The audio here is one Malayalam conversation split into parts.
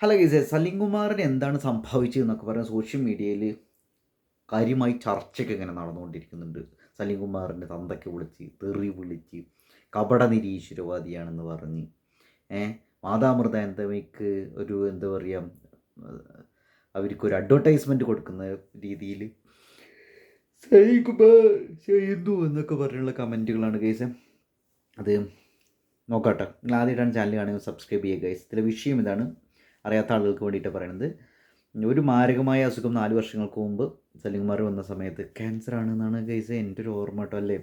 ഹലോ ഗീസേ സലിംകുമാറിന് എന്താണ് സംഭവിച്ചതെന്നൊക്കെ പറഞ്ഞാൽ സോഷ്യൽ മീഡിയയിൽ കാര്യമായി ചർച്ചയ്ക്ക് ഇങ്ങനെ നടന്നുകൊണ്ടിരിക്കുന്നുണ്ട്. സലിംകുമാറിന്റെ തന്തയ്ക്ക് വിളിച്ച് തെറി വിളിച്ച് കപട നിരീശ്വരവാദിയാണെന്ന് പറഞ്ഞ്. ഏ മാതാമൃത എന്തമയ്ക്ക് ഒരു എന്താ പറയുക അവർക്കൊരു അഡ്വർടൈസ്മെന്റ് കൊടുക്കുന്ന രീതിയിൽ. സലിംകുമാർ ചെയ്യുന്നു എന്നൊക്കെ പറഞ്ഞുള്ള കമന്റുകളാണ് ഗൈസ്. അത് നോക്കട്ടെ. നിങ്ങൾ ആദ്യമായിട്ടാണ് ചാനൽ കാണുന്നത് സബ്സ്ക്രൈബ് ചെയ്യുക ഗൈസ്. ഇതിലെ വിഷയം ഇതാണ്. അറിയാത്ത ആളുകൾക്ക് വേണ്ടിയിട്ട് പറയുന്നത് ഒരു മാരകമായ അസുഖം നാല് വർഷങ്ങൾക്ക് മുമ്പ് സലിംകുമാർ വന്ന സമയത്ത് ക്യാൻസർ ആണെന്നാണ് ഗൈസ് എന്റെ ഒരു ഓർമ്മ കേട്ടോ അല്ലേ?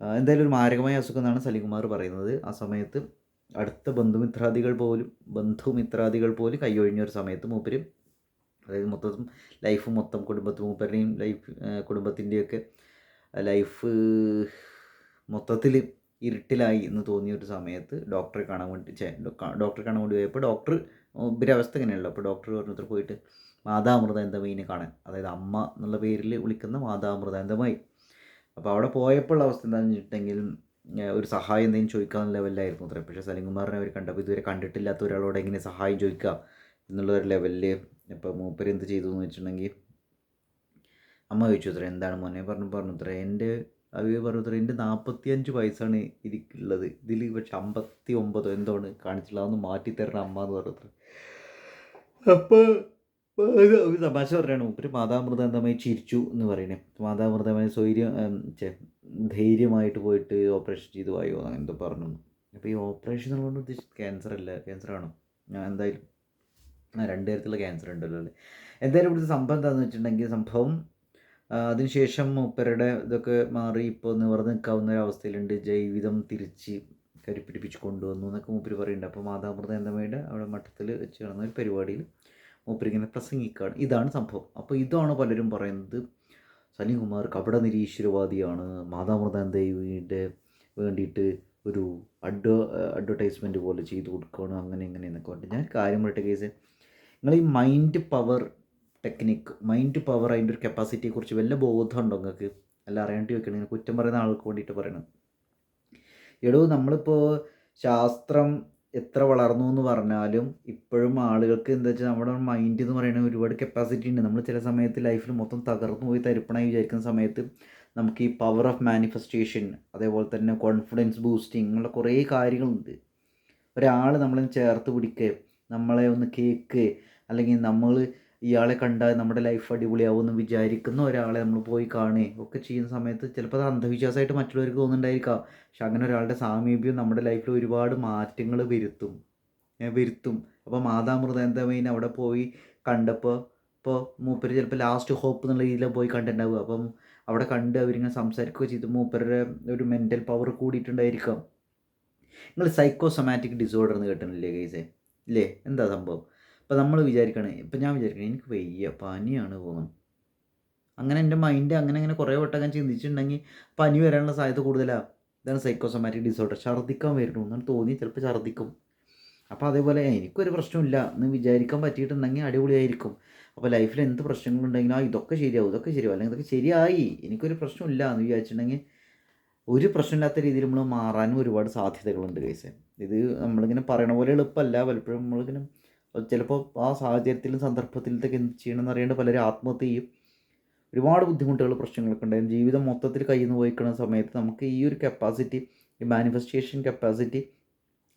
എന്തായാലും ഒരു മാരകമായ അസുഖം എന്നാണ് സലിംകുമാർ പറയുന്നത്. ആ സമയത്ത് അടുത്ത ബന്ധുമിത്രാദികൾ പോലും ബന്ധുമിത്രാദികൾ പോലും കൈയൊഴിഞ്ഞ ഒരു സമയത്ത് മൂപ്പരും അതായത് മൊത്തം ലൈഫ് മൊത്തം കുടുംബത്തിൽ മൂപ്പരുടെയും ലൈഫ് കുടുംബത്തിന്റെയൊക്കെ ലൈഫ് മൊത്തത്തിൽ ഇരുട്ടിലായി എന്ന് തോന്നിയ ഒരു സമയത്ത് ഡോക്ടറെ കാണാൻ വേണ്ടി ഡോക്ടറെ കാണാൻ വേണ്ടി പോയപ്പോൾ ഡോക്ടർ ഇവരുടെ അവസ്ഥ ഇങ്ങനെയല്ലോ അപ്പോൾ ഡോക്ടർ പറഞ്ഞത് പോയിട്ട് മാതാമൃത എന്തമയിനെ കാണാൻ. അതായത് അമ്മ എന്നുള്ള പേരിൽ വിളിക്കുന്ന മാതാമൃത എന്തമായി അപ്പോൾ അവിടെ പോയപ്പോഴുള്ള അവസ്ഥ എന്താണെന്ന് വെച്ചിട്ടുണ്ടെങ്കിൽ ഒരു സഹായം എന്തെങ്കിലും ചോദിക്കാവുന്ന ലെവലിലായിരുന്നു അത്ര. പക്ഷേ സലിംകുമാറിനെ അവർ കണ്ടപ്പോൾ ഇതുവരെ കണ്ടിട്ടില്ലാത്ത ഒരാളോട് എങ്ങനെ സഹായം ചോദിക്കാം എന്നുള്ള ഒരു ലെവലിൽ ഇപ്പോൾ മൂപ്പര് എന്ത് ചെയ്തു എന്ന് വെച്ചിട്ടുണ്ടെങ്കിൽ അമ്മ ചോദിച്ചു അത്ര. എന്താണ് മോനെ? പറഞ്ഞു പറഞ്ഞു അത്ര. എന്റെ അവ പറഞ്ഞത് എന്റെ നാൽപ്പത്തി അഞ്ച് വയസ്സാണ് എനിക്കുള്ളത്. ഇതിൽ പക്ഷെ അമ്പത്തി ഒമ്പതോ എന്തോ ആണ് കാണിച്ചിട്ടുള്ളത്. അതൊന്ന് മാറ്റിത്തരണം അമ്മ എന്ന് പറഞ്ഞത് അപ്പോൾ ഒരു തമാശ പറയാണ്. മൂപ്പര് മാതാമൃതാന്തമായി ചിരിച്ചു എന്ന് പറയണേ. മാതാമൃതമായി സ്വൈര്യം ധൈര്യമായിട്ട് പോയിട്ട് ഓപ്പറേഷൻ ചെയ്തു വായോ എന്തോ പറഞ്ഞു. അപ്പോൾ ഈ ഓപ്പറേഷൻ എന്നുള്ളത് ഉദ്ദേശിച്ചത് ക്യാൻസർ അല്ല. ക്യാൻസർ ആണോ? ഞാൻ എന്തായാലും രണ്ട് തരത്തിലുള്ള ക്യാൻസർ ഉണ്ടല്ലോ അല്ലേ? എന്തായാലും ഇവിടുത്തെ സംഭവം എന്താണെന്ന് വെച്ചിട്ടുണ്ടെങ്കിൽ സംഭവം അതിനുശേഷം മൂപ്പരുടെ ഇതൊക്കെ മാറി ഇപ്പോൾ നിവർന്ന് നിൽക്കാവുന്ന ഒരു അവസ്ഥയിലുണ്ട്. ജീവിതം തിരിച്ച് കരിപ്പിടിപ്പിച്ച് കൊണ്ടുവന്നു എന്നൊക്കെ മൂപ്പര് പറയുന്നുണ്ട്. അപ്പോൾ മാതാമൃത എന്തമയുടെ അവിടെ മഠത്തിൽ വെച്ച് നടന്ന ഒരു പരിപാടിയിൽ മൂപ്പരിങ്ങനെ പ്രസംഗിക്കുകയാണ് ഇതാണ് സംഭവം. അപ്പോൾ ഇതാണ് പലരും പറയുന്നത്. സലിംകുമാർ കപട നിരീശ്വരവാദിയാണ്. മാതാമൃത ദേവിയുടെ വേണ്ടിയിട്ട് ഒരു അഡ്വ അഡ്വർടൈസ്മെന്റ് പോലെ ചെയ്തു കൊടുക്കുകയാണ്. അങ്ങനെ ഇങ്ങനെ എന്നൊക്കെ പറഞ്ഞിട്ട്. ഞാൻ കാര്യം പറയട്ടെ കേസ് നിങ്ങൾ ഈ mind power technique mind power അതിന്റെ ഒരു കപ്പാസിറ്റിയെ കപ്പാസിറ്റിയെക്കുറിച്ച് വല്ല ബോധമുണ്ടോ നിങ്ങൾക്ക്? അല്ല അറിയാണ്ട് ചോദിക്കണം ഇങ്ങനെ കുറ്റം പറയുന്ന ആൾക്ക് വേണ്ടിയിട്ട് പറയണം. എടോ നമ്മളിപ്പോൾ ശാസ്ത്രം എത്ര വളർന്നു എന്ന് പറഞ്ഞാലും ഇപ്പോഴും ആളുകൾക്ക് എന്താ വെച്ചാൽ നമ്മുടെ മൈൻഡ് എന്ന് പറയുന്നത് ഒരുപാട് കപ്പാസിറ്റി ഉണ്ട്. നമ്മൾ ചില സമയത്ത് ലൈഫിൽ മൊത്തം തകർന്നു പോയി തരിപ്പണായി വിചാരിക്കുന്ന സമയത്ത് നമുക്ക് ഈ പവർ ഓഫ് മാനിഫെസ്റ്റേഷൻ അതേപോലെ തന്നെ കോൺഫിഡൻസ് ബൂസ്റ്റിംഗ് അങ്ങനെയുള്ള കുറേ കാര്യങ്ങളുണ്ട്. ഒരാൾ നമ്മളെ ചേർത്ത് പിടിക്കുക നമ്മളെ ഒന്ന് കേക്ക് അല്ലെങ്കിൽ നമ്മൾ ഇയാളെ കണ്ടാൽ നമ്മുടെ ലൈഫ് അടിപൊളിയാവുമെന്ന് വിചാരിക്കുന്ന ഒരാളെ നമ്മൾ പോയി കാണുകയും ഒക്കെ ചെയ്യുന്ന സമയത്ത് ചിലപ്പോൾ അത് അന്ധവിശ്വാസമായിട്ട് മറ്റുള്ളവർക്ക് തോന്നുന്നുണ്ടായിരിക്കാം. പക്ഷെ അങ്ങനെ ഒരാളുടെ സാമീപ്യം നമ്മുടെ ലൈഫിൽ ഒരുപാട് മാറ്റങ്ങൾ വരുത്തും. വരുത്തും. അപ്പോൾ മാതാ എന്തമേന അവിടെ പോയി കണ്ടപ്പോൾ ഇപ്പോൾ മൂപ്പര് ചിലപ്പോൾ ലാസ്റ്റ് ഹോപ്പ് എന്നുള്ള രീതിയിൽ പോയി കണ്ടിട്ടുണ്ടാവുക. അപ്പം അവിടെ കണ്ട് അവരിങ്ങനെ സംസാരിക്കുകയോ ചെയ്ത്. മൂപ്പരുടെ ഒരു മെന്റൽ പവർ കൂടിയിട്ടുണ്ടായിരിക്കാം. നിങ്ങൾ സൈക്കോസൊമാറ്റിക് ഡിസോർഡർ എന്ന് കേട്ടിട്ടില്ലേ ഗൈസേ ഇല്ലേ? എന്താ സംഭവം? അപ്പോൾ നമ്മൾ വിചാരിക്കുകയാണ് ഇപ്പം ഞാൻ വിചാരിക്കണം എനിക്ക് വയ്യ പനിയാണ് തോന്നും അങ്ങനെ എന്റെ മൈൻഡ് അങ്ങനെ അങ്ങനെ കുറേ വട്ടം ചിന്തിച്ചിട്ടുണ്ടെങ്കിൽ പനി വരാനുള്ള സാധ്യത കൂടുതലാണ് ഇതാണ് സൈക്കോസൊമാറ്റിക് ഡിസോർഡർ ഛർദ്ദിക്കാൻ വരുന്നു. എന്നാണ് തോന്നി ചിലപ്പോൾ ഛർദ്ദിക്കും. അപ്പോൾ അതേപോലെ എനിക്കൊരു പ്രശ്നമില്ല എന്ന് വിചാരിക്കാൻ പറ്റിയിട്ടുണ്ടെങ്കിൽ അടിപൊളിയായിരിക്കും. അപ്പോൾ ലൈഫിൽ എന്ത് പ്രശ്നങ്ങളുണ്ടെങ്കിലും ആ ഇതൊക്കെ ശരിയാവും ഇതൊക്കെ ശരിയാവും. അല്ലെങ്കിൽ ഇതൊക്കെ ശരിയായി എനിക്കൊരു പ്രശ്നമില്ല എന്ന് വിചാരിച്ചിട്ടുണ്ടെങ്കിൽ ഒരു പ്രശ്നമില്ലാത്ത രീതിയിൽ നമ്മൾ മാറാനും ഒരുപാട് സാധ്യതകളുണ്ട് കേസ് ഇത് നമ്മളിങ്ങനെ പറയണ പോലെ എളുപ്പമല്ല. പലപ്പോഴും നമ്മളിങ്ങനെ ചിലപ്പോൾ ആ സാഹചര്യത്തിലും സന്ദർഭത്തിലത്തൊക്കെ എന്ത് ചെയ്യണമെന്ന് അറിയാണ്ട് പലരും ആത്മഹത്യ ചെയ്യും. ഒരുപാട് ബുദ്ധിമുട്ടുകൾ പ്രശ്നങ്ങളൊക്കെ ഉണ്ടായിരുന്നു ജീവിതം മൊത്തത്തിൽ കയ്യിൽ നിന്ന് പോയിക്കുന്ന സമയത്ത് നമുക്ക് ഈ ഒരു കപ്പാസിറ്റി ഈ മാനിഫെസ്റ്റേഷൻ കപ്പാസിറ്റി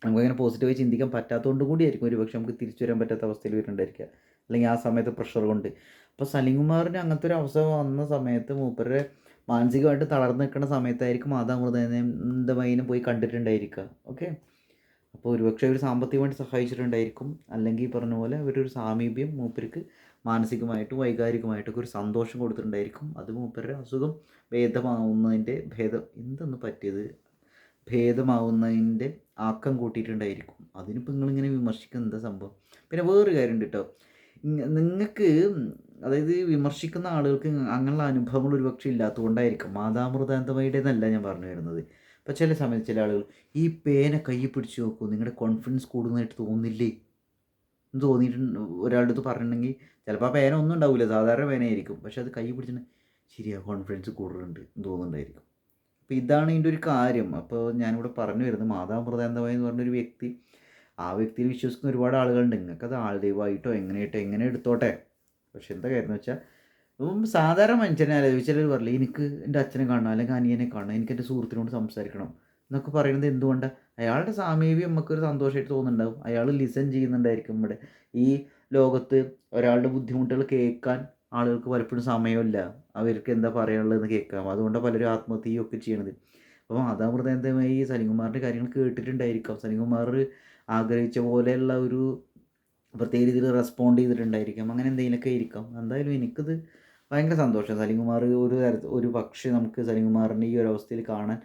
നമുക്കങ്ങനെ പോസിറ്റീവായി ചിന്തിക്കാൻ പറ്റാത്തതുകൊണ്ട് കൂടിയായിരിക്കും ഒരു പക്ഷേ നമുക്ക് തിരിച്ചു വരാൻ പറ്റാത്ത അവസ്ഥയിൽ വരുന്നുണ്ടായിരിക്കുക. അല്ലെങ്കിൽ ആ സമയത്ത് പ്രഷർ കൊണ്ട്. അപ്പോൾ സലിംകുമാറിന് അങ്ങനത്തെ ഒരു അവസ്ഥ വന്ന സമയത്ത് മൂപ്പരുടെ മാനസികമായിട്ട് തളർന്നു നിൽക്കുന്ന സമയത്തായിരിക്കും മാതാമൃതമൈനെ പോയി കണ്ടിട്ടുണ്ടായിരിക്കുക. ഓക്കെ അപ്പോൾ ഒരുപക്ഷെ അവർ സാമ്പത്തികമായിട്ട് സഹായിച്ചിട്ടുണ്ടായിരിക്കും. അല്ലെങ്കിൽ പറഞ്ഞ പോലെ അവരൊരു സാമീപ്യം മൂപ്പർക്ക് മാനസികമായിട്ടും വൈകാരികമായിട്ടൊക്കെ ഒരു സന്തോഷം കൊടുത്തിട്ടുണ്ടായിരിക്കും. അത് മൂപ്പരുടെ അസുഖം ഭേദമാവുന്നതിന്റെ ഭേദം എന്തെന്ന് പറ്റിയത്? ഭേദമാവുന്നതിന്റെ ആക്കം കൂട്ടിയിട്ടുണ്ടായിരിക്കും. അതിനിപ്പോൾ നിങ്ങളിങ്ങനെ വിമർശിക്കുന്ന എന്താ സംഭവം? പിന്നെ വേറൊരു കാര്യമുണ്ട് കേട്ടോ നിങ്ങൾക്ക് അതായത് വിമർശിക്കുന്ന ആളുകൾക്ക് അങ്ങനെയുള്ള അനുഭവങ്ങൾ ഒരുപക്ഷെ ഇല്ലാത്തതുകൊണ്ടായിരിക്കും. മാതാമൃതാന്തമയുടേതല്ല ഞാൻ പറഞ്ഞു വരുന്നത്. അപ്പോൾ ചില സമയത്ത് ചില ആളുകൾ ഈ പേന കൈ പിടിച്ച് നോക്കൂ നിങ്ങളുടെ കോൺഫിഡൻസ് കൂടുന്നതായിട്ട് തോന്നില്ലേ? എന്ന് തോന്നിയിട്ടുണ്ട് ഒരാളുടെ അടുത്ത് പറഞ്ഞിട്ടുണ്ടെങ്കിൽ ചിലപ്പോൾ ആ പേന ഒന്നും ഉണ്ടാവില്ല സാധാരണ പേനയായിരിക്കും. പക്ഷെ അത് കൈ പിടിച്ചിട്ട് ശരിയാ കോൺഫിഡൻസ് കൂടുതലുണ്ട് എന്ന് തോന്നുന്നുണ്ടായിരിക്കും. അപ്പോൾ ഇതാണ് ഇതിന്റെ ഒരു കാര്യം. അപ്പോൾ ഞാനിവിടെ പറഞ്ഞു വരുന്നത് മാതാമൃതാന്തമായി എന്ന് പറഞ്ഞൊരു വ്യക്തി ആ വ്യക്തിയിൽ വിശ്വസിക്കുന്ന ഒരുപാട് ആളുകളുണ്ട്. നിങ്ങൾക്കത് ആൾ ദൈവമായിട്ടോ എങ്ങനെയായിട്ടോ എങ്ങനെ എടുത്തോട്ടെ? പക്ഷെ എന്താ കാര്യം എന്ന് വെച്ചാൽ ഇപ്പം സാധാരണ മനുഷ്യനെ ആലോചിച്ചാൽ പറയില്ല എനിക്ക് എന്റെ അച്ഛനെ കാണണം അല്ലെങ്കിൽ അനിയനെ കാണണം എനിക്ക് എന്റെ സുഹൃത്തിനോട് സംസാരിക്കണം എന്നൊക്കെ പറയുന്നത് എന്തുകൊണ്ടാണ് അയാളുടെ സാമീപ്യം നമുക്കൊരു സന്തോഷമായിട്ട് തോന്നുന്നുണ്ടാവും. അയാൾ ലിസൺ ചെയ്യുന്നുണ്ടായിരിക്കും ഇവിടെ. ഈ ലോകത്ത് ഒരാളുടെ ബുദ്ധിമുട്ടുകൾ കേൾക്കാൻ ആളുകൾക്ക് പലപ്പോഴും സമയമില്ല. അവർക്ക് എന്താ പറയാനുള്ളതെന്ന് കേൾക്കാം. അതുകൊണ്ടാണ് പലരും ആത്മഹത്യയൊക്കെ ചെയ്യണത്. അപ്പോൾ ഈ സനികുമാറിന്റെ കാര്യങ്ങൾ കേട്ടിട്ടുണ്ടായിരിക്കാം. സനികുമാർ ആഗ്രഹിച്ച പോലെയുള്ള ഒരു പ്രത്യേക രീതിയിൽ റെസ്പോണ്ട് ചെയ്തിട്ടുണ്ടായിരിക്കാം. അങ്ങനെ എന്തെങ്കിലുമൊക്കെ ആയിരിക്കാം. എന്തായാലും എനിക്കിത് ഭയങ്കര സന്തോഷം. സലിംകുമാർ ഒരു തരത്തിൽ ഒരു പക്ഷേ നമുക്ക് സലിംകുമാറിന്റെ ഈ ഒരു അവസ്ഥയിൽ കാണാൻ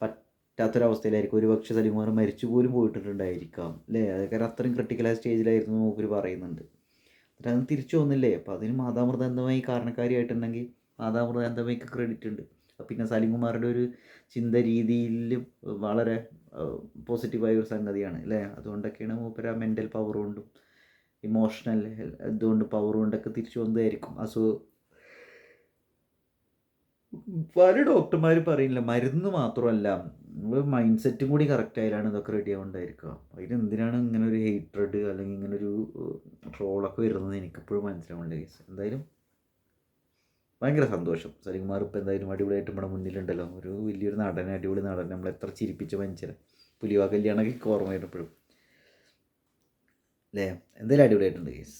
പറ്റാത്തൊരവസ്ഥയിലായിരിക്കും. ഒരു പക്ഷേ സലിംകുമാർ മരിച്ചു പോലും പോയിട്ടുണ്ടായിരിക്കാം അല്ലേ? അതൊക്കെ അത്രയും ക്രിട്ടിക്കലായ സ്റ്റേജിലായിരുന്നു മൂപ്പര് പറയുന്നുണ്ട്. എന്നിട്ട് അത് തിരിച്ചു വന്നില്ലേ? അപ്പോൾ അതിന് മാതാമൃതാന്തമായി കാരണക്കാരിയായിട്ടുണ്ടെങ്കിൽ മാതാമൃതാന്തമയ്ക്ക് ക്രെഡിറ്റ് ഉണ്ട്. പിന്നെ സലിംകുമാറിന്റെ ഒരു ചിന്ത രീതിയിലും വളരെ പോസിറ്റീവായ ഒരു സംഗതിയാണ് അല്ലേ? അതുകൊണ്ടൊക്കെയാണ് മൂപ്പര മെന്റൽ പവർ കൊണ്ടും ഇമോഷണൽ ഇതുകൊണ്ട് പവർ കൊണ്ടൊക്കെ തിരിച്ചു വന്നതായിരിക്കും. അസു പല ഡോക്ടർമാർ പറയില്ല മരുന്ന് മാത്രമല്ല. മൈൻഡ് സെറ്റും കൂടി കറക്റ്റ് ആയാലാണ് ഇതൊക്കെ റെഡി ആവേണ്ടായിരിക്കുക. അതിന് എന്തിനാണ് ഇങ്ങനെ ഒരു ഹെയ്റ്റ്രഡ് അല്ലെങ്കിൽ ഇങ്ങനെ ഒരു ട്രോളൊക്കെ വരുന്നത് എനിക്കിപ്പോഴും മനസ്സിലാവുന്നില്ല കേസ് എന്തായാലും ഭയങ്കര സന്തോഷം. സലികുമാർ ഇപ്പോൾ എന്തായാലും അടിപൊളിയായിട്ട് നമ്മുടെ മുന്നിലുണ്ടല്ലോ. ഒരു വലിയൊരു നടൻ അടിപൊളി നടൻ. നമ്മൾ എത്ര ചിരിപ്പിച്ച മനുഷ്യരെ പുലിവാ കല്യാണമൊക്കെ ഓർമ്മ വരുമ്പോഴും അല്ലേ? എന്തായാലും അടിപൊളിയായിട്ടുണ്ട് കേസ്